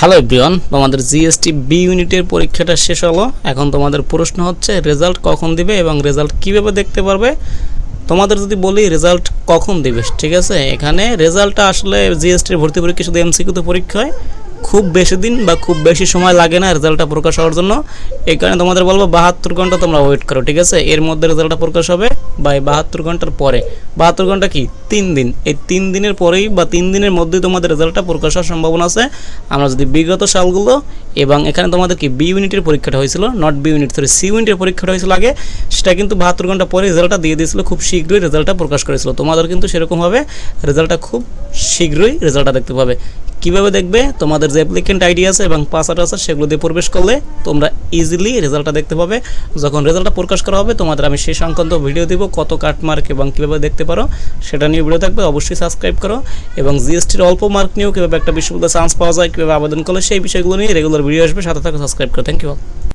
Hello everyone, তোমাদের GST B ইউনিটের পরীক্ষাটা শেষ হলো। এখন তোমাদের প্রশ্ন হচ্ছে, রেজাল্ট কখন দিবে এবং রেজাল্ট কীভাবে দেখতে পারবে? তোমাদের যদি বলি, রেজাল্ট কখন দিবে, ঠিক আছে? এখানে রেজাল্টটা আসলে জিএসটির ভর্তি পরীক্ষা শুধু এমসিকিউতে পরীক্ষা হয়। খুব বেশি দিন বা খুব বেশি সময় লাগে না রেজাল্টটা প্রকাশ হওয়ার জন্য। এই কারণে তোমাদের বলব বাহাত্তর ঘণ্টা তোমরা ওয়েট করো, ঠিক আছে? এর মধ্যে রেজাল্টটা প্রকাশ হবে বা এই বাহাত্তর ঘণ্টার পরে। বাহাত্তর ঘণ্টা কি? তিন দিন। এই তিন দিনের পরেই বা তিন দিনের মধ্যেই তোমাদের রেজাল্টটা প্রকাশ হওয়ার সম্ভাবনা আছে। আমরা যদি বিগত সালগুলো এবং এখানে তোমাদের কি বি ইউনিটের পরীক্ষাটা হয়েছিল not B unit sorry C ইউনিটের পরীক্ষাটা হয়েছিল আগে, সেটা কিন্তু বাহাত্তর ঘণ্টা পরে রেজাল্টটা দিয়ে দিয়েছিল, খুব শীঘ্রই রেজাল্টটা প্রকাশ করেছিল। তোমাদের কিন্তু সেরকমভাবে রেজাল্টটা খুব শীঘ্রই রেজাল্টটা দেখতে পাবে। কীভাবে দেখবে? তোমাদের যে অ্যাপ্লিকেন্ট আইডি আছে এবং পাসওয়ার্ড আছে, সেগুলো দিয়ে প্রবেশ করলে তোমরা ইজিলি রেজাল্টটা দেখতে পাবে। যখন রেজাল্টটা প্রকাশ করা হবে, তোমাদের আমি সেই সংক্রান্ত ভিডিও দিব, কত কাটমার্ক এবং কীভাবে দেখতে পারো। সেটা নিয়ে ভিডিও থাকবে, অবশ্যই সাবস্ক্রাইব করো। এবং জিএসটির অল্প মার্ক নিয়েও কীভাবে একটা বিশ্ববিদ্যালয়ে চান্স পাওয়া যায়, কীভাবে আবেদন করলে সেই বিষয়গুলো নিয়ে রেগুলার ভিডিও আসবে, সাথে থাকো সাবস্ক্রাইব করো। Thank you